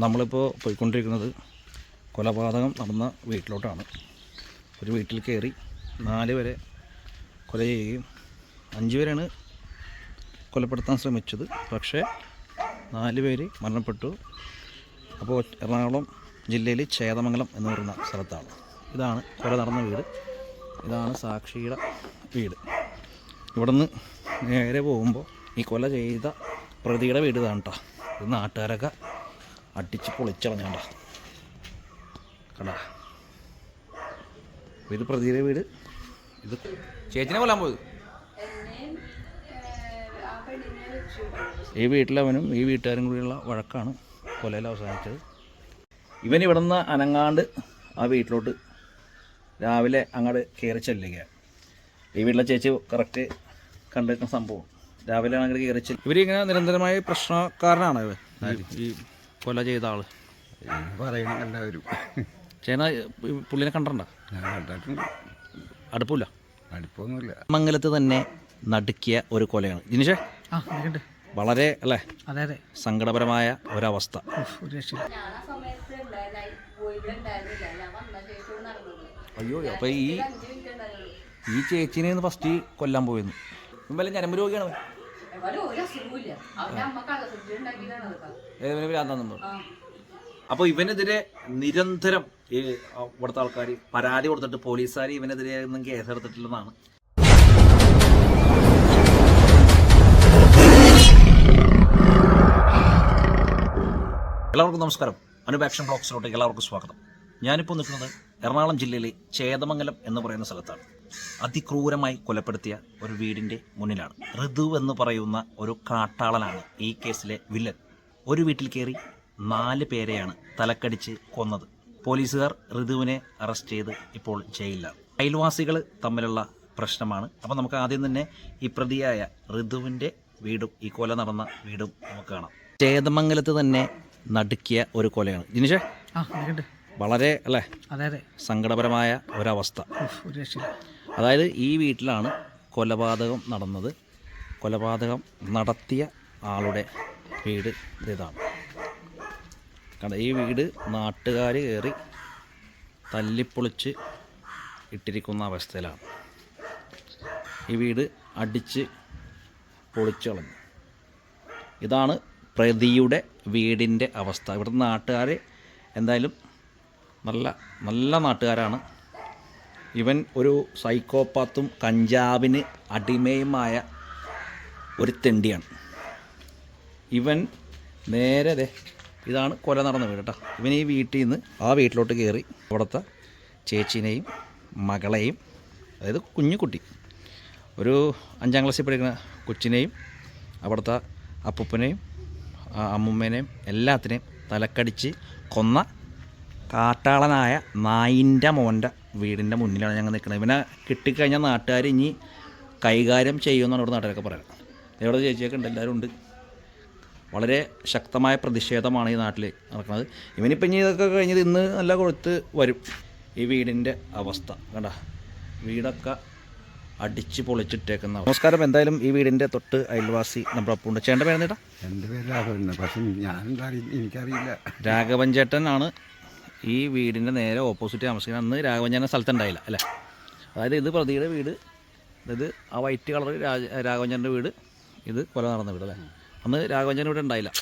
നമ്മളിപ്പോൾ പോയിക്കൊണ്ടിരിക്കുന്നത് കൊലപാതകം നടന്ന വീട്ടിലോട്ടാണ്. ഒരു വീട്ടിൽ കയറി നാല് വരെ കൊല ചെയ്യുകയും അഞ്ച് പേരാണ് കൊലപ്പെടുത്താൻ ശ്രമിച്ചത്. പക്ഷേ നാല് പേര് മരണപ്പെട്ടു. അപ്പോൾ എറണാകുളം ജില്ലയിൽ ചേതമംഗലം എന്ന് പറയുന്ന സ്ഥലത്താണ്. ഇതാണ് കൊല നടന്ന വീട്. ഇതാണ് സാക്ഷിയുടെ വീട്. ഇവിടുന്ന് നേരെ പോകുമ്പോൾ ഈ കൊല ചെയ്ത പ്രതിയുടെ വീട് ഇതാണ് കേട്ടോ ഇത് നാട്ടുകാരൊക്കെ അടിച്ച് പൊളിച്ചളഞ്ഞാണ്ട. കണ്ടാ? ഇത് പ്രതിയുടെ വീട്. ഇത് ചേച്ചിനെ കൊല്ലാൻ പോയത്? ഈ വീട്ടിലവനും ഈ വീട്ടുകാരും കൂടിയുള്ള വഴക്കാണ് കൊലയിൽ അവസാനിച്ചത്. ഇവൻ ഇവിടെ നിന്ന് അനങ്ങാണ്ട് ആ വീട്ടിലോട്ട് രാവിലെ അങ്ങോട്ട് കയറി ചെല്ലുകയാണ് ഈ വീട്ടിലെ ചേച്ചി കറക്റ്റ് കണ്ടിരിക്കുന്ന സംഭവം. രാവിലെ അങ്ങോട്ട് കയറി ചെല്ലും ഇവരിങ്ങനെ നിരന്തരമായ പ്രശ്നക്കാരനാണ് ഇവർ ഈ കൊല ചെയ്ത ആൾ. പറയണം എല്ലാവരും. ചേന പുള്ളിനെ കണ്ടിട്ടുണ്ടോ? ഞാൻ കണ്ടിട്ടുണ്ട്. അടുപ്പില്ല. അടുപ്പൊന്നുമില്ല. മംഗലത്ത് തന്നെ നടുക്കിയ ഒരു കൊലയാണ്. ജിനിഷേ? ആ വളരെ അല്ലേ? അതെ അതെ. സങ്കടപരമായ ഒരവസ്ഥ. അയ്യോ അപ്പൊ ഈ ഈ ചേച്ചിനെ ഫസ്റ്റ് കൊല്ലാൻ പോയിരുന്നു. ഞരമ്പ് രോഗിയാണ്? അപ്പോൾ ഇവനെതിരെ നിരന്തരം ഈ ഇവിടുത്തെ ആൾക്കാർ പരാതി കൊടുത്തിട്ട് പോലീസുകാർ ഇവനെതിരെ ഒന്നും കേസെടുത്തിട്ടില്ലെന്നാണ് എല്ലാവർക്കും നമസ്കാരം. അനുപാക്ഷൻ ബ്ലോക്സിലോട്ടേക്ക് എല്ലാവർക്കും സ്വാഗതം. ഞാനിപ്പോൾ നിൽക്കുന്നത് എറണാകുളം ജില്ലയിലെ ചേതമംഗലം എന്ന് പറയുന്ന സ്ഥലത്താണ്. അതിക്രൂരമായി കൊലപ്പെടുത്തിയ ഒരു വീടിന്റെ മുന്നിലാണ്. ഋതു എന്ന് പറയുന്ന ഒരു കാട്ടാളനാണ് ഈ കേസിലെ വില്ലൻ. ഒരു വീട്ടിൽ കയറി നാല് പേരെയാണ് തലക്കടിച്ച് കൊന്നത്. പോലീസുകാർ ഋതുവിനെ അറസ്റ്റ് ചെയ്ത് ഇപ്പോൾ ജയിലിലാണ്. അയൽവാസികൾ തമ്മിലുള്ള പ്രശ്നമാണ്. അപ്പോൾ നമുക്ക് ആദ്യം തന്നെ ഈ പ്രതിയായ ഋതുവിന്റെ വീടും ഈ കൊല നടന്ന വീടും നമുക്ക് കാണാം. ചേതമംഗലത്ത് തന്നെ നടുക്കിയ ഒരു കൊലയാണ്. ജിനിഷേ വളരെ അല്ലേ? അതെ അതെ. സങ്കടപരമായ ഒരവസ്ഥ. ഒരു രക്ഷയില്ല. അതായത് ഈ വീട്ടിലാണ് കൊലപാതകം നടന്നത്. കൊലപാതകം നടത്തിയ ആളുടെ വീട് ഇതാണ്. കണ്ട ഈ വീട് നാട്ടുകാർ കയറി തല്ലിപ്പൊളിച്ച് ഇട്ടിരിക്കുന്ന അവസ്ഥയിലാണ്. ഈ വീട് അടിച്ച് പൊളിച്ചു കളഞ്ഞു. ഇതാണ് പ്രതിയുടെ വീടിന്റെ അവസ്ഥ. ഇവിടുത്തെ നാട്ടുകാർ എന്തായാലും നല്ല നല്ല നാട്ടുകാരാണ്. ഇവൻ ഒരു സൈക്കോപാത്തും കഞ്ചാവിന് അടിമയുമായ ഒരു തെണ്ടിയാണ്. ഇവൻ നേരെ ഇതാണ് കൊല നടന്ന വീട് കേട്ടോ. ഇവൻ ഈ വീട്ടിൽ നിന്ന് ആ വീട്ടിലോട്ട് കയറി അവിടുത്തെ ചേച്ചീനെയും മകളെയും അതായത് കുഞ്ഞു കുട്ടി ഒരു അഞ്ചാം ക്ലാസ്സിൽ പഠിക്കുന്ന കൊച്ചിനെയും അവിടുത്തെ അപ്പൂപ്പനെയും അമ്മുമ്മേനെയും എല്ലാത്തിനെയും തലക്കടിച്ച് കൊന്ന കാട്ടാളനായ നായിന്റെ മോന്റെ വീടിന്റെ മുന്നിലാണ് ഞങ്ങൾ നിൽക്കുന്നത്. ഇവനെ കിട്ടിക്കഴിഞ്ഞാൽ നാട്ടുകാർ ഇനി കൈകാര്യം ചെയ്യുമെന്നാണ് ഇവിടെ നാട്ടുകാരൊക്കെ പറയുന്നത്. ഇവിടെ ചേച്ചിയൊക്കെ ഉണ്ട്? എല്ലാവരും ഉണ്ട്. വളരെ ശക്തമായ പ്രതിഷേധമാണ് ഈ നാട്ടിൽ നടക്കുന്നത്. ഇവനിപ്പം ഇനി ഇതൊക്കെ കഴിഞ്ഞത് ഇന്ന് നല്ല കൊഴുത്ത് വരും. ഈ വീടിന്റെ അവസ്ഥ. കണ്ട? വീടൊക്കെ അടിച്ച് പൊളിച്ചിട്ടേക്കുന്ന നമസ്കാരം. എന്തായാലും ഈ വീടിന്റെ തൊട്ട് അയൽവാസി നമ്മുടെ ഒപ്പമുണ്ട് ചേട്ടന്റെ പേരെന്താ എന്റെ പേര് രാഘവൻ പക്ഷേ ഞാനെന്താ അറിയി എനിക്കറിയില്ല. രാഘവൻ ചേട്ടനാണ് ഈ വീടിന്റെ നേരെ ഓപ്പോസിറ്റ് താമസിക്കുന്ന അന്ന് രാഘവൻ സ്ഥലത്ത് സ്ഥലത്തുണ്ടായില്ല അല്ലേ? അതായത് ഇത് പ്രതിയുടെ വീട്. അതായത് ആ വൈറ്റ് കളർ രാജ രാഘവഞ്ചാന്റെ വീട്. ഇത് കൊല നടന്ന വീട് അല്ലേ? അന്ന് രാഘവൻ വീട് ഇവിടെ ഉണ്ടായില്ല.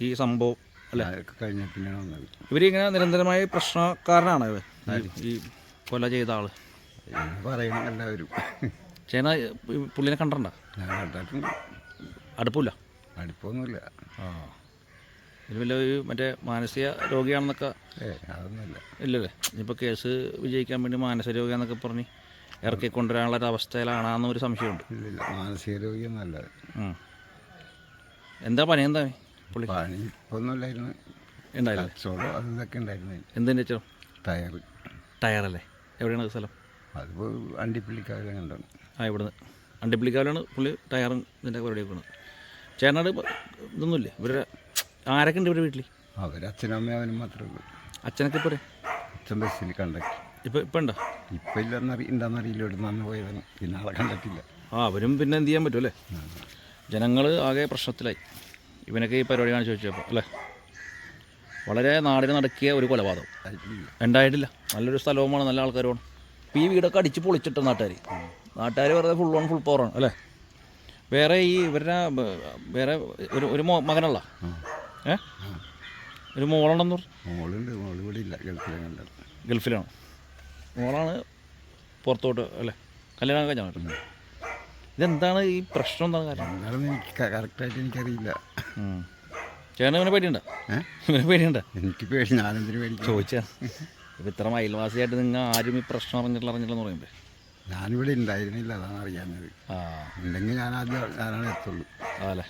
ഈ സംഭവം അല്ലേ? കഴിഞ്ഞ പിന്നെ ഇവരിങ്ങനെ നിരന്തരമായ പ്രശ്നക്കാരനാണ് ഇവൻ ഈ കൊല ചെയ്ത ആൾ. പറയണം എല്ലാവരും. ചേന പുള്ളിനെ കണ്ടിട്ടുണ്ട്. അടുപ്പില്ല. അടുപ്പൊന്നുമില്ല. ആ. വല്ല മറ്റേ മാനസിക രോഗിയാണെന്നൊക്കെ ഏ അതൊന്നുമില്ല. ഇല്ലല്ലേ? ഇനിയിപ്പോൾ കേസ് വിജയിക്കാൻ വേണ്ടി മാനസിക രോഗിയാന്നൊക്കെ പറഞ്ഞ് ഇറക്കി കൊണ്ടുവരാനുള്ള ഒരു അവസ്ഥയിലാണെന്ന് ഒരു സംശയമുണ്ട്. ഇല്ലില്ല മാനസിക രോഗിയൊന്നുമല്ല ഉം. എന്താ പണി? എന്താ പുള്ളി? പണി ഒന്നുമില്ലായിരുന്നു ഉണ്ടായില്ലേ? കച്ചവടം അത് ഇതൊക്കെ ഉണ്ടായിരുന്നു. എന്തിന്റെ വെച്ചോ ടയർ ടയറല്ലേ? എവിടെയാണ് സ്ഥലം? അതിപ്പോൾ അണ്ടിപ്പള്ളിക്കാരെ കണ്ടാണ് ആ ഇവിടുന്ന്. അണ്ടിപ്പിളിക്കാവിലാണ് പുള്ളി ടയറും ഇതിന്റെ പരിപാടി വെക്കുന്നത് ചേട്ടനാട് ഇതൊന്നുമില്ലേ? ഇവരുടെ ആരൊക്കെ ഉണ്ട് ഇവിടെ വീട്ടിൽ അവരച്ഛനും അമ്മയും അവനും മാത്രമേ ഉള്ളൂ. അച്ഛനൊക്കെ ഇപ്പോൾ അച്ഛൻ ബസ്സിൽ കണ്ടക്ട് ഇപ്പോൾ ഇപ്പം ഉണ്ടോ? ഇപ്പം ഇല്ലെന്നറി ഉണ്ടെന്നറിയില്ല ഇവിടെ നിന്ന് പോയതാണ്. പിന്നെ ആളെ കണ്ടിട്ടില്ല. ആ അവരും പിന്നെ എന്ത് ചെയ്യാൻ പറ്റും അല്ലേ? ജനങ്ങൾ ആകെ പ്രശ്നത്തിലായി. ഇവനൊക്കെ ഈ പരിപാടി കാണിച്ച് വെച്ചപ്പോൾ അല്ലേ? വളരെ നാടിന് നടക്കിയ ഒരു കൊലപാതകം. ഉണ്ടായിട്ടില്ല. നല്ലൊരു സ്ഥലവുമാണ് നല്ല ആൾക്കാരുമാണ്. ഇപ്പോൾ ഈ വീടൊക്കെ അടിച്ച് പൊളിച്ചിട്ട് നാട്ടുകാർ നാട്ടുകാർ വെറുതെ ഫുൾ ഓൺ ഫുൾ പവറാണ് അല്ലേ? വേറെ ഈ ഇവരുടെ വേറെ ഒരു ഒരു മകനുള്ള ഏ? ഒരു മോളുണ്ടെന്ന് പറഞ്ഞു. മോളുണ്ട് മോൾ ഇവിടെ ഇല്ല ഗൾഫിലാണ്. ഗൾഫിലാണ്. മോളാണ് പുറത്തോട്ട് അല്ലേ? കല്യാണം കഴിഞ്ഞാണ് ഇതെന്താണ് ഈ പ്രശ്നം എന്താണ് കാര്യം കറക്റ്റായിട്ട് എനിക്കറിയില്ല. ചേട്ടൻ ഇവനെ പേടിയുണ്ടോ? ഇവനെ പേടിയുണ്ടോ? എനിക്ക് പേടി ഞാനെന്തിനു പേടി ചോദിച്ചാ. ഇപ്പം ഇത്ര അയൽവാസിയായിട്ട് നിങ്ങൾ ആരും ഈ പ്രശ്നം അറിഞ്ഞിട്ടില്ല അറിഞ്ഞില്ലെന്ന് പറയുമ്പോൾ ഞാനിവിടെ ഉണ്ടായിരുന്നില്ല അതാണ് അറിയാഞ്ഞത്. ആ. ഉണ്ടെങ്കിൽ ഞാൻ ആദ്യം ഞാനാണ് എത്തുള്ളൂ. അതല്ലേ?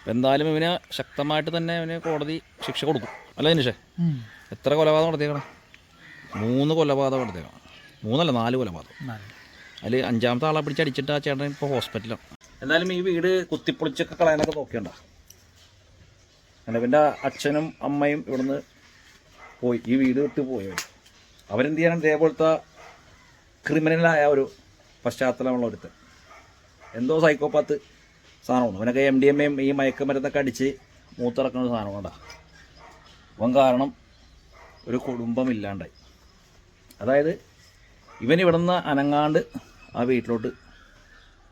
അപ്പം എന്തായാലും ഇവന് ശക്തമായിട്ട് തന്നെ ഇവന് കോടതി ശിക്ഷ കൊടുക്കും അല്ല നിഷേ? എത്ര കൊലപാതകം നടത്തിയേക്കണം? മൂന്ന് കൊലപാതകം നടത്തിയേക്കണം. മൂന്നല്ല നാല് കൊലപാതകം. അതിൽ അഞ്ചാമത്തെ ആളെ പിടിച്ച് അടിച്ചിട്ട് ആ ചേട്ടൻ ഇപ്പോൾ ഹോസ്പിറ്റലാണ് എന്തായാലും ഈ വീട് കുത്തിപ്പൊളിച്ചൊക്കെ കളയാനൊക്കെ നോക്കിയണ്ട? അല്ല ഇവന്റെ അച്ഛനും അമ്മയും ഇവിടുന്ന് പോയി. ഈ വീട് വിട്ട് പോയി അവർ അവരെന്ത് ചെയ്യണം ഇതേപോലത്തെ ക്രിമിനലായ ഒരു പശ്ചാത്തലമുള്ള ഒരുത്തൻ. എന്തോ സൈക്കോപാത്ത് സാധനമാണ്. അവനൊക്കെ എം ഡി എം എയും ഈ മയക്കുമരുന്നൊക്കെ അടിച്ച് മൂത്തിറക്കുന്ന സാധനം കൊണ്ടാ അവൻ കാരണം ഒരു കുടുംബം ഇല്ലാണ്ടായി. അതായത് ഇവൻ ഇവിടുന്ന് അനങ്ങാണ്ട് ആ വീട്ടിലോട്ട്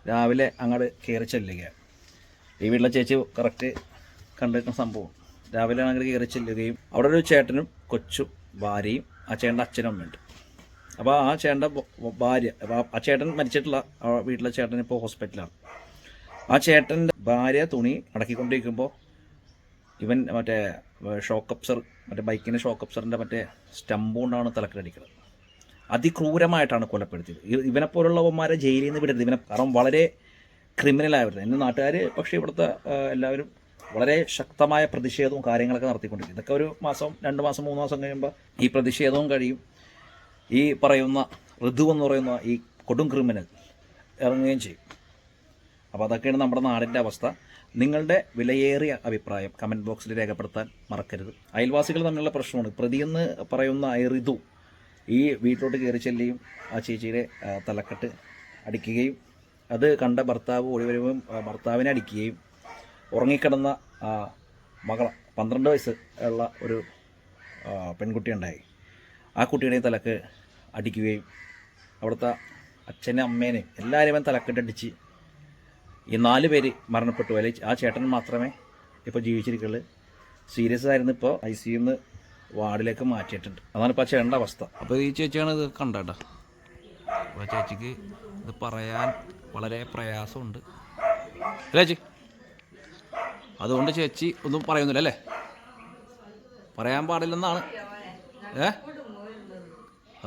രാവിലെ അങ്ങോട്ട് കയറി ചെല്ലുകയാണ്. ഈ വീട്ടിലെ ചേച്ചി കറക്റ്റ് കണ്ടിരിക്കുന്ന സംഭവം. രാവിലെ അങ്ങോട്ട് കയറി ചെല്ലുകയും അവിടെ ഒരു ചേട്ടനും കൊച്ചും ഭാര്യയും ആ ചേട്ടന്റെ അച്ഛനും അമ്മയുണ്ട് അപ്പോൾ ആ ചേട്ടന്റെ ഭാര്യ അപ്പോൾ ആ- ആ ചേട്ടൻ മരിച്ചിട്ടുള്ള ആ വീട്ടിലെ ചേട്ടൻ ഇപ്പോൾ ഹോസ്പിറ്റലാണ് ആ ചേട്ടന്റെ ഭാര്യ തുണി അടക്കിക്കൊണ്ടിരിക്കുമ്പോൾ ഇവൻ മറ്റേ ഷോക്ക് അപ്സർ മറ്റേ ബൈക്കിന്റെ ഷോക്ക് അപ്സറിന്റെ മറ്റേ സ്റ്റമ്പ് കൊണ്ടാണ് തലക്കടിക്കുന്നത്. അതിക്രൂരമായിട്ടാണ് കൊലപ്പെടുത്തിയത്. ഇവനെപ്പോലുള്ളവന്മാരെ ജയിലിൽ നിന്ന് വിടരുത്. ഇവനെ കാരണം വളരെ ക്രിമിനലായിരുന്നു എന്റെ നാട്ടുകാർ പക്ഷേ ഇവിടുത്തെ എല്ലാവരും വളരെ ശക്തമായ പ്രതിഷേധവും കാര്യങ്ങളൊക്കെ നടത്തിക്കൊണ്ടിരിക്കും. ഇതൊക്കെ ഒരു മാസം രണ്ട് മാസം മൂന്ന് മാസം കഴിയുമ്പോൾ ഈ പ്രതിഷേധവും കഴിയും. ഈ പറയുന്ന ഋതു എന്ന് പറയുന്ന ഈ കൊടും ക്രിമിനൽ ഇറങ്ങുകയും ചെയ്യും. അപ്പോൾ അതൊക്കെയാണ് നമ്മുടെ നാടിന്റെ അവസ്ഥ. നിങ്ങളുടെ വിലയേറിയ അഭിപ്രായം കമന്റ് ബോക്സിൽ രേഖപ്പെടുത്താൻ മറക്കരുത്. അയൽവാസികൾ തമ്മിലുള്ള പ്രശ്നമാണ്. പ്രതിയെന്ന് പറയുന്ന ഋതു ഈ വീട്ടിലോട്ട് കയറി ചെല്ലുകയും ആ ചേച്ചിയുടെ തലക്കെട്ട് അടിക്കുകയും അത് കണ്ട ഭർത്താവ് ഓടി ഭർത്താവിനെ അടിക്കുകയും ഉറങ്ങിക്കിടന്ന മകൾ പന്ത്രണ്ട് വയസ്സ് ഉള്ള ഒരു പെൺകുട്ടി ഉണ്ടായി. ആ കുട്ടിയുടെ തലക്ക് അടിക്കുകയും അവിടുത്തെ അച്ഛനെ അമ്മേനെയും എല്ലാവരെയും തലക്കെട്ടടിച്ച് ഈ നാല് പേര് മരണപ്പെട്ടു. അല്ലെങ്കിൽ ആ ചേട്ടൻ മാത്രമേ ഇപ്പോൾ ജീവിച്ചിരിക്കുള്ളൂ. സീരിയസ് ആയിരുന്നു ഇപ്പോൾ ഐ സിന്ന് വാർഡിലേക്ക് മാറ്റിയിട്ടുണ്ട്. അതാണ് ഇപ്പോൾ ആ ചേട്ടന്റെ അവസ്ഥ. അപ്പോൾ ഈ ചേച്ചിയാണ് ഇത് കണ്ടേട്ടാ. അപ്പോൾ ചേച്ചിക്ക് ഇത് പറയാൻ വളരെ പ്രയാസമുണ്ട്. അല്ലേ ചേച്ചി അതുകൊണ്ട് ചേച്ചി ഒന്നും പറയുന്നില്ല അല്ലേ? പറയാൻ പാടില്ലെന്നാണ്. ഏ?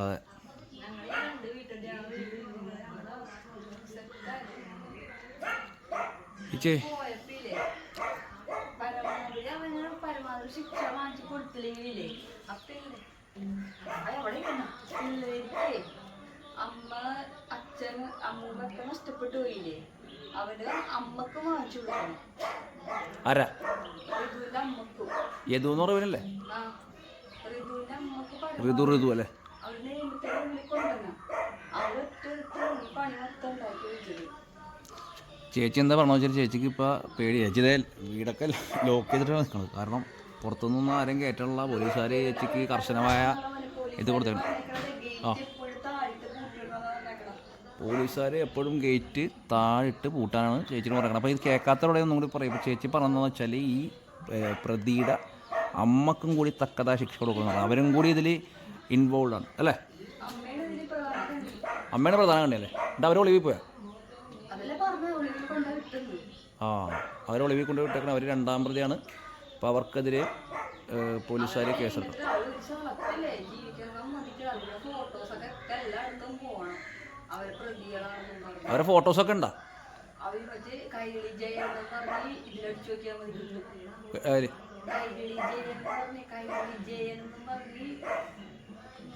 അതെ ചേച്ചി പോയപ്പില്ലേ പരമാവധി അവന് പരമാവധി ശിക്ഷ വാങ്ങിച്ചു കൊടുത്തില്ലെങ്കിലേ അപ്പില്ലേ അവിടെ പിള്ളേർക്ക് അമ്മ അച്ഛൻ അമ്മൂമ്മൊക്കെ നഷ്ടപ്പെട്ടു പോയില്ലേ അവന് അമ്മയ്ക്ക്. വാങ്ങിച്ചു കൊടുക്കണം ആരാ ഋതുവിന്റെ അമ്മക്കും യദു എന്ന് പറയുന്നല്ലേ അമ്മയ്ക്ക് ഋതു ഋതു അല്ലേ? ചേച്ചി എന്താ പറഞ്ഞു വെച്ചാൽ ചേച്ചിക്ക് ഇപ്പോൾ പേടി ചേച്ചി വീടൊക്കെ ലോക്ക് ചെയ്തിട്ടാണ് നിൽക്കുന്നത് കാരണം പുറത്തുനിന്നൊന്നും ആരും കയറ്റാനുള്ള പോലീസുകാർ ചേച്ചിക്ക് കർശനമായ ഇത് കൊടുത്തിട്ടുണ്ട്. ആ. പോലീസുകാർ എപ്പോഴും ഗേറ്റ് താഴിട്ട് പൂട്ടാനാണ് ചേച്ചിന് പറയുന്നത് അപ്പോൾ ഇത് കേൾക്കാത്തവരോടെ ഒന്നും കൂടി പറയും. ചേച്ചി പറഞ്ഞതെന്ന് വെച്ചാൽ ഈ പ്രതിയുടെ അമ്മക്കും കൂടി തക്കതായ ശിക്ഷ കൊടുക്കുന്നതാണ് അവരും കൂടി ഇതിൽ ഇൻവോൾവ് ആണ്. അല്ലേ? അമ്മയുടെ പ്രധാനം കണ്ടിയല്ലേ എന്നിട്ട് അവർ ഒളിവിൽ പോയാ അതല്ലേ പറഞ്ഞ ഒളിവിൽ കൊണ്ട് വിട്ടത് ആ അവർ ഒളിവിൽ കൊണ്ട് വിട്ടേക്കണം. അവർ രണ്ടാം പ്രതിയാണ്. അപ്പോൾ അവർക്കെതിരെ പോലീസുകാർ കേസെടുക്കും അവർ ഫോട്ടോസൊക്കെ ഉണ്ടോ?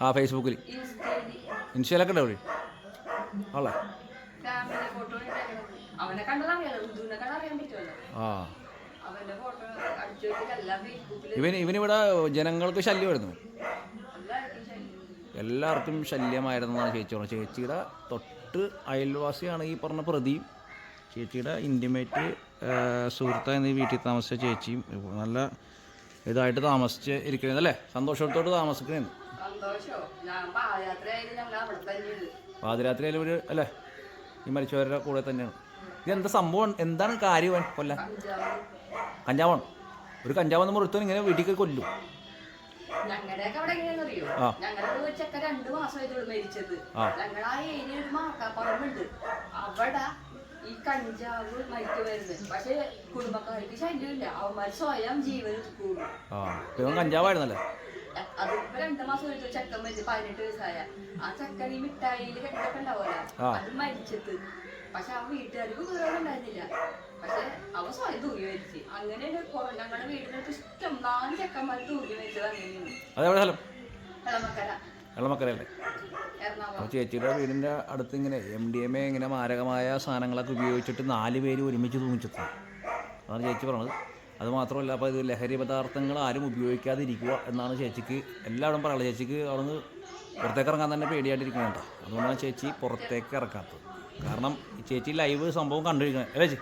ആ ഫേസ്ബുക്കിൽ ഇൻസ്റ്റയിൽ ഇൻസ്റ്റയിലൊക്കെ ഉണ്ടോ അവിടെ ആളെ. അവനെ കണ്ടതറിയാലോ ഋതുവിനെ കണ്ടറിയാൻ പറ്റുമല്ലോ. ആ. അവന്റെ ഫോട്ടോ അടിച്ചു ഫേസ്ബുക്കിൽ ഇവൻ ഇവനിവിടെ ജനങ്ങൾക്ക് ശല്യമായിരുന്നു. എല്ലാവർക്കും ശല്യം. എല്ലാവർക്കും ശല്യമായിരുന്നെന്നാണ് ചേച്ചി പറഞ്ഞത്. ചേച്ചിയുടെ തൊട്ട് അയൽവാസിയാണ് ഈ പറഞ്ഞ പ്രതി. ചേച്ചിയുടെ ഇന്റിമേറ്റ് സുഹൃത്തായ ഈ വീട്ടിൽ താമസിച്ച ചേച്ചിയും നല്ല ഇതായിട്ട് താമസിച്ച് ഇരിക്കുന്നത് അല്ലേ? സന്തോഷത്തോട് താമസിക്കുന്നു പാതിരാത്രി ആയാലും ഒരു അല്ലേ? ഈ മരിച്ചവരുടെ കൂടെ തന്നെയാണ്. ഇതെന്താ സംഭവം? എന്താണ് കാര്യം കൊല്ലാൻ കഞ്ചാവാണ്. ഒരു കഞ്ചാവെന്ന് മുറിത്തവൻ ഇങ്ങനെ വീട്ടിൽ കയറി കൊല്ലും. ഞങ്ങളുടെയൊക്കെ അവിടെ അറിയോ ഞങ്ങളുടെ ഒരു ചെക്ക രണ്ടു മാസമായിട്ടുള്ളൂ മരിച്ചത്. ആ. ഞങ്ങളുടെ ആ ഏരിയ ഒരു മാക്കാപ്പറമ്പുണ്ട് അവിടെ ഈ കഞ്ചാവ് മരിച്ചു വരുന്നത് പക്ഷെ കുടുംബക്കാർക്ക് ശല്യമില്ല. അവന്മാർ സ്വയം ജീവൻ കൂടും കഞ്ചാവായിരുന്നല്ലേ? അതിപ്പോ രണ്ടു മാസം കഴിഞ്ഞു ചെക്കൻ മരിച്ചു പതിനെട്ട് വയസ്സായ. ആ ചെക്കൻ ഈ കെട്ടൊക്കെ ഉണ്ടാവുമല്ലോ? അത് മരിച്ചത്. പക്ഷെ ആ വീട്ടുകാർക്ക് ദൂരം ഉണ്ടായിരുന്നില്ല. പക്ഷെ അവ സ്വയം തൂങ്ങി മരിച്ചു. അങ്ങനെ ഞങ്ങളുടെ വീടിനടുത്ത് ഇഷ്ടം നാല് ചെക്കന്മാർ തൂങ്ങി മരിച്ചത് അങ്ങനെയാണ്. എറണാകുളം. അപ്പോൾ ചേച്ചിയുടെ വീടിന്റെ അടുത്ത് ഇങ്ങനെ എം ഡി എം എ ഇങ്ങനെ മാരകമായ സാധനങ്ങളൊക്കെ ഉപയോഗിച്ചിട്ട് നാല് പേര് ഒരുമിച്ച് തൂങ്ങിച്ചെത്തും. അതാണ് ചേച്ചി പറഞ്ഞത്. അത് മാത്രമല്ല അപ്പോൾ ഇത് ലഹരി പദാർത്ഥങ്ങൾ ആരും ഉപയോഗിക്കാതിരിക്കുക എന്നാണ് ചേച്ചിക്ക് എല്ലാവരും പറയുള്ളത് ചേച്ചിക്ക് അവിടുന്ന് പുറത്തേക്ക് ഇറങ്ങാൻ തന്നെ പേടിയായിട്ടിരിക്കുന്നുണ്ടോ. അതുകൊണ്ടാണ് ചേച്ചി പുറത്തേക്ക് ഇറക്കാത്തത്. കാരണം ചേച്ചി ലൈവ് സംഭവം കണ്ടിരിക്കണേ അല്ലേ ചേച്ചി?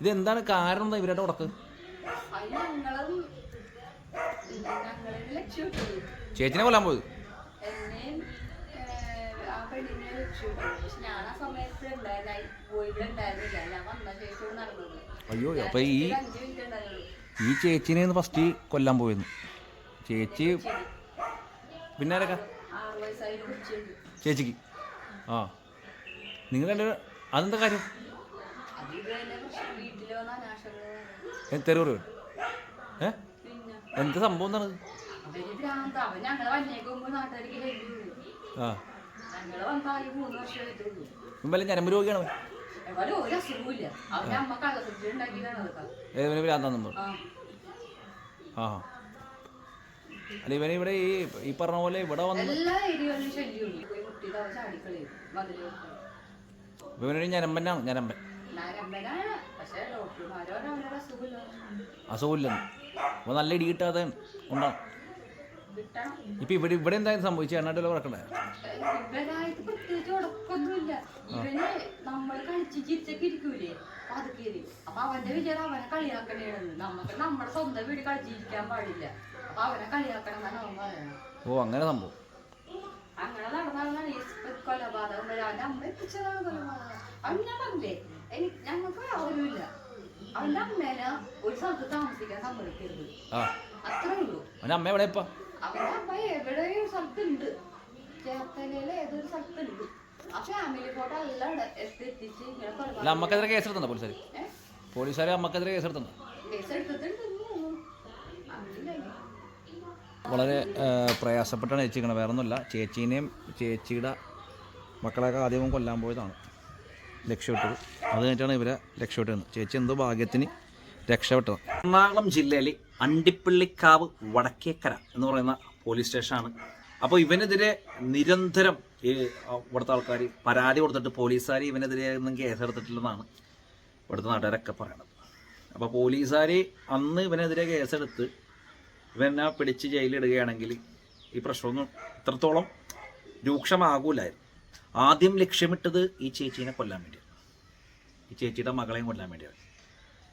ഇതെന്താണ് കാരണം എന്താ ഇവരുടെ ഉടക്ക്? ചേച്ചിനെ കൊല്ലാൻ പോയത്? അയ്യോ അപ്പൊ ഈ ഈ ചേച്ചിനെ ഫസ്റ്റ് കൊല്ലാൻ പോയിരുന്നു. ചേച്ചി പിന്നെ ചേച്ചിക്ക്. ആ. നിങ്ങൾ അതെന്താ കാര്യം? തെരുവ് ഏ? എന്ത് സംഭവം എന്താണ്? ആ. മുമ്പല്ലേ ഞരമ്പ് രോഗിയാണ് അല്ല ഇവന് ഇവിടെ ഈ ഈ പറഞ്ഞ പോലെ ഇവിടെ വന്ന് എല്ലാ ഏരിയകളിലും ശല്യമുണ്ട് പോയി മുട്ടിയത് അവൻ ചാടിക്കളയും മതിൽ ഇവനൊരു ഞരമ്പനാണ് ഞരമ്പൻ. അസുഖമില്ലെന്ന്. അപ്പോൾ നല്ല ഇടി കിട്ടാതെ ഉണ്ടാവും. ഇപ്പൊ ഇവിടെ ഇവിടെ എന്തായാലും സംഭവിച്ചു എണ്ണാട്ടിൽ കിടക്കണ്ടേ ഇവരായിട്ട് പ്രത്യേകിച്ച് ഉടക്കൊന്നുമില്ല ഇവന് നമ്മൾ കളിച്ച് ചിരിച്ചൊക്കെ ഇരിക്കൂലേ? പതുക്കേൽ അപ്പൊ അവന്റെ വിചാരം അവനെ കളിയാക്കണേന്ന് നമുക്ക് നമ്മുടെ സ്വന്തം വീട് കളിച്ചിരിക്കാൻ പാടില്ല. അപ്പൊ അവനെ കളിയാക്കണം എന്നാണ് അവൻ പറയണം ഓ അങ്ങനെ സംഭവം. അങ്ങനെ നടന്നാണ് ഈ കൊലപാതകം. വരെ അവന്റെ അമ്മ എത്തിച്ചതാണ് കൊലപാതകം. അവൻ ഞാൻ പറഞ്ഞില്ലേ എനിക്ക് ഞങ്ങൾക്ക് ആരുമില്ല. അവന്റെ അമ്മേനെ ഒരു സ്ഥലത്ത് താമസിക്കാൻ സമ്മതിക്കരുത്. അത്രേ ഉള്ളൂ. അവന്റെ അമ്മ എവിടെ ഇപ്പം? അവന്റെ അമ്മ എവിടെ ഒരു സ്ഥലത്തുണ്ട്. ചേർത്തലയിലെ ഏതൊരു സ്ഥലത്തുണ്ട്. ആ ഫാമിലി ഫോട്ടോ എല്ലാം എത്തിച്ച് ഇങ്ങനെ കൊലപാതകം അമ്മക്കെതിരെ കേസെടുത്തണ്ട പോലീസുകാർ? പോലീസുകാർ അമ്മക്കെതിരെ കേസെടുത്തണ്ട കേസ് വളരെ പ്രയാസപ്പെട്ടാണ് ചേച്ചിക്കണത്. വേറെ ഒന്നുമില്ല ചേച്ചീനെയും ചേച്ചിയുടെ മക്കളെയൊക്കെ ആദ്യം കൊല്ലാൻ പോയതാണ് ലക്ഷ്യമിട്ടത്. അത് കഴിഞ്ഞിട്ടാണ് ഇവരെ ലക്ഷ്യമിട്ടത് ചേച്ചി എന്തോ ഭാഗ്യത്തിന് രക്ഷപ്പെട്ടത്. എറണാകുളം ജില്ലയിൽ അണ്ടിപ്പള്ളിക്കാവ് വടക്കേക്കര എന്ന് പറയുന്ന പോലീസ് സ്റ്റേഷനാണ്. അപ്പോൾ ഇവനെതിരെ നിരന്തരം ഈ ഇവിടുത്തെ ആൾക്കാർ പരാതി കൊടുത്തിട്ട് പോലീസുകാർ ഇവനെതിരെ ഒന്നും കേസെടുത്തിട്ടില്ലെന്നാണ് ഇവിടുത്തെ നാട്ടുകാരൊക്കെ പറയണത്. അപ്പോൾ പോലീസുകാർ അന്ന് ഇവനെതിരെ കേസെടുത്ത് ഇവനെ പിടിച്ച് ജയിലിടുകയാണെങ്കിൽ ഈ പ്രശ്നമൊന്നും ഇത്രത്തോളം രൂക്ഷമാകൂലായിരുന്നു. ആദ്യം ലക്ഷ്യമിട്ടത് ഈ ചേച്ചീനെ കൊല്ലാൻ വേണ്ടിയാണ്. ഈ ചേച്ചിയുടെ മകളെയും കൊല്ലാൻ വേണ്ടിയാണ്.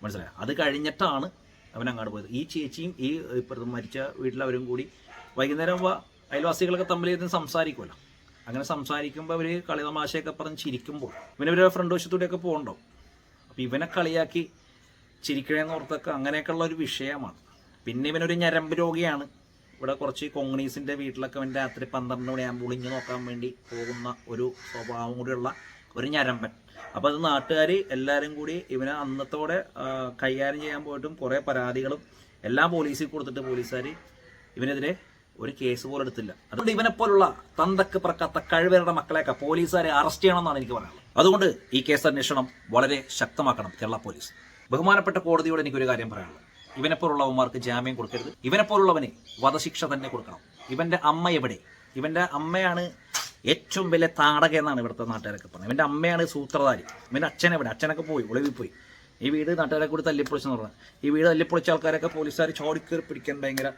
മനസ്സിലായോ? അത് കഴിഞ്ഞിട്ടാണ് അവൻ അങ്ങോട്ട് പോയത്. ഈ ചേച്ചിയും ഈ മരിച്ച വീട്ടിലവരും കൂടി വൈകുന്നേരം അയൽവാസികളൊക്കെ തമ്മിൽ ഇരുന്ന് സംസാരിക്കുമല്ലോ. അങ്ങനെ സംസാരിക്കുമ്പോൾ അവർ കളി തമാശയൊക്കെ പറഞ്ഞ് ചിരിക്കുമ്പോൾ ഇവനവർ ഫ്രണ്ട് വശത്തൂടെയൊക്കെ പോകണ്ടോ? അപ്പോൾ ഇവനെ കളിയാക്കി ചിരിക്കണേന്ന് ഓർത്തൊക്കെ അങ്ങനെയൊക്കെയുള്ള ഒരു വിഷയമാണ്. പിന്നെ ഇവനൊരു ഞരമ്പ് രോഗിയാണ്. ഇവിടെ കുറച്ച് കോങ്ങണീസിന്റെ വീട്ടിലൊക്കെ അവൻ രാത്രി പന്ത്രണ്ട് മണിയാകുമ്പോൾ ഒളിഞ്ഞു നോക്കാൻ വേണ്ടി പോകുന്ന ഒരു സ്വഭാവം കൂടിയുള്ള ഒരു ഞരമ്പൻ. അപ്പോൾ അത് നാട്ടുകാർ എല്ലാവരും കൂടി ഇവനെ അന്നത്തോടെ കൈകാര്യം ചെയ്യാൻ പോയിട്ടും കുറേ പരാതികളും എല്ലാം പോലീസിൽ കൊടുത്തിട്ട് പോലീസുകാർ ഇവനെതിരെ ഒരു കേസ് പോലും എടുത്തില്ല. അതുകൊണ്ട് ഇവനെ പോലുള്ള തന്തക്ക് പറക്കാത്ത കഴിവരുടെ മക്കളെയൊക്കെ പോലീസുകാരെ അറസ്റ്റ് ചെയ്യണമെന്നാണ് എനിക്ക് പറയാനുള്ളത്. അതുകൊണ്ട് ഈ കേസ് അന്വേഷണം വളരെ ശക്തമാക്കണം കേരള പോലീസ്. ബഹുമാനപ്പെട്ട കോടതിയോട് എനിക്കൊരു കാര്യം പറയാനുള്ളത്. ഇവനെപ്പോലുള്ളവന്മാർക്ക് ജാമ്യം കൊടുക്കരുത്. ഇവനെപ്പോലുള്ളവന് വധശിക്ഷ തന്നെ കൊടുക്കണം. ഇവന്റെ അമ്മ എവിടെ? ഇവന്റെ അമ്മയാണ് ഏറ്റവും വലിയ താടക എന്നാണ് ഇവിടുത്തെ നാട്ടുകാരൊക്കെ പറഞ്ഞത്. ഇവന്റെ അമ്മയാണ് സൂത്രധാരി. ഇവന്റെ അച്ഛനെവിടെ അച്ഛനൊക്കെ പോയി ഒളിവിൽ പോയി. ഈ വീട് നാട്ടുകാരെ കൂടി തല്ലിപ്പൊളിച്ചെന്ന് പറഞ്ഞത് ഈ വീട് തല്ലിപ്പൊളിച്ച ആൾക്കാരൊക്കെ പോലീസുകാർ ചോടിക്കേറി പിടിക്കാൻ ഭയങ്കര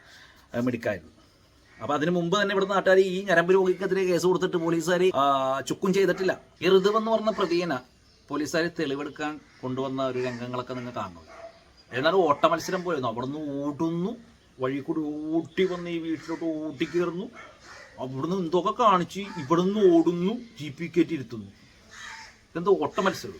മിടുക്കായിരുന്നു. അപ്പൊ അതിന് മുമ്പ് തന്നെ ഇവിടുത്തെ നാട്ടുകാർ ഈ ഞരമ്പ് രോഗിക്കെതിരെ കേസ് കൊടുത്തിട്ട് പോലീസുകാർ ചുക്കും ചെയ്തിട്ടില്ല. ഈ ഋതുവെന്ന് പറഞ്ഞ പ്രതിയന പോലീസുകാർ തെളിവെടുക്കാൻ കൊണ്ടുവന്ന ഒരു രംഗങ്ങളൊക്കെ നിങ്ങൾ കാണുന്നത് എന്നാലും ഓട്ട മത്സരം പോയിരുന്നു. അവിടെ നിന്ന് ഓടുന്നു. വഴി കൂടി ഓട്ടി വന്ന് ഈ വീട്ടിലോട്ട് ഓട്ടി കയറുന്നു അവിടുന്ന് എന്തൊക്കെ കാണിച്ച് ഇവിടുന്ന് ഓടുന്നു. ജി പി കയറ്റി ഇരുത്തുന്നു. ഇതെന്തോ ഓട്ട മത്സരം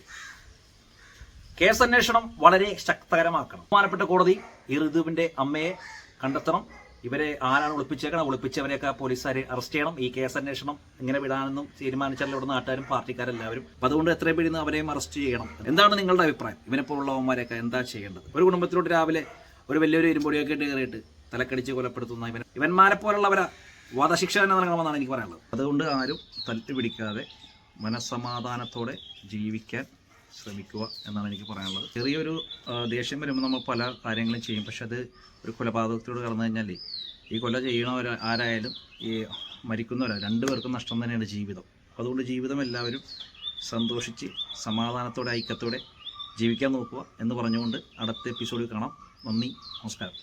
കേസന്വേഷണം വളരെ ശക്തകരമാക്കണം. ബഹുമാനപ്പെട്ട കോടതി ഈ ഋതുവിന്റെ അമ്മയെ കണ്ടെത്തണം. ഇവരെ ആരാണ് ഒളിപ്പിച്ചേക്കണം ഒളിപ്പിച്ചവരെയൊക്കെ പോലീസുകാരെ അറസ്റ്റ് ചെയ്യണം. ഈ കേസ് അന്വേഷണം ഇങ്ങനെ വിടാനെന്നും തീരുമാനിച്ചാൽ ഇവിടെ നാട്ടുകാരും പാർട്ടിക്കാരെല്ലാവരും. അപ്പൊ അതുകൊണ്ട് എത്രയും പേരിന്ന് അവരെയും അറസ്റ്റ് ചെയ്യണം. എന്താണ് നിങ്ങളുടെ അഭിപ്രായം? ഇവനെ പോലുള്ളവന്മാരെയൊക്കെ എന്താ ചെയ്യേണ്ടത്? ഒരു കുടുംബത്തിലോട്ട് രാവിലെ ഒരു വലിയൊരു ഇരുമ്പൊടിയൊക്കെ ഇട്ട് കയറിയിട്ട് തലക്കടിച്ച് കൊലപ്പെടുത്തുന്ന ഇവൻ ഇവന്മാരെ പോലുള്ളവരാ വധശിക്ഷ തന്നെ നൽകണമെന്നാണ് എനിക്ക് പറയാനുള്ളത്. അതുകൊണ്ട് ആരും തല്ല് പിടിക്കാതെ മനസ്സമാധാനത്തോടെ ജീവിക്കാൻ ശ്രമിക്കുക എന്നാണ് എനിക്ക് പറയാനുള്ളത്. ചെറിയൊരു ദേഷ്യം വരുമ്പോൾ നമ്മൾ പല കാര്യങ്ങളും ചെയ്യും. പക്ഷെ അത് ഒരു കൊലപാതകത്തിലൂടെ കടന്നു കഴിഞ്ഞാൽ ഈ കൊല ചെയ്യണവർ ആരായാലും ഈ മരിക്കുന്നവരാ രണ്ടുപേർക്കും നഷ്ടം തന്നെയാണ് ജീവിതം. അതുകൊണ്ട് ജീവിതം എല്ലാവരും സന്തോഷിച്ച് സമാധാനത്തോടെ ഐക്യത്തോടെ ജീവിക്കാൻ നോക്കുക എന്ന് പറഞ്ഞുകൊണ്ട് അടുത്ത എപ്പിസോഡിൽ കാണാം. നന്ദി നമസ്കാരം.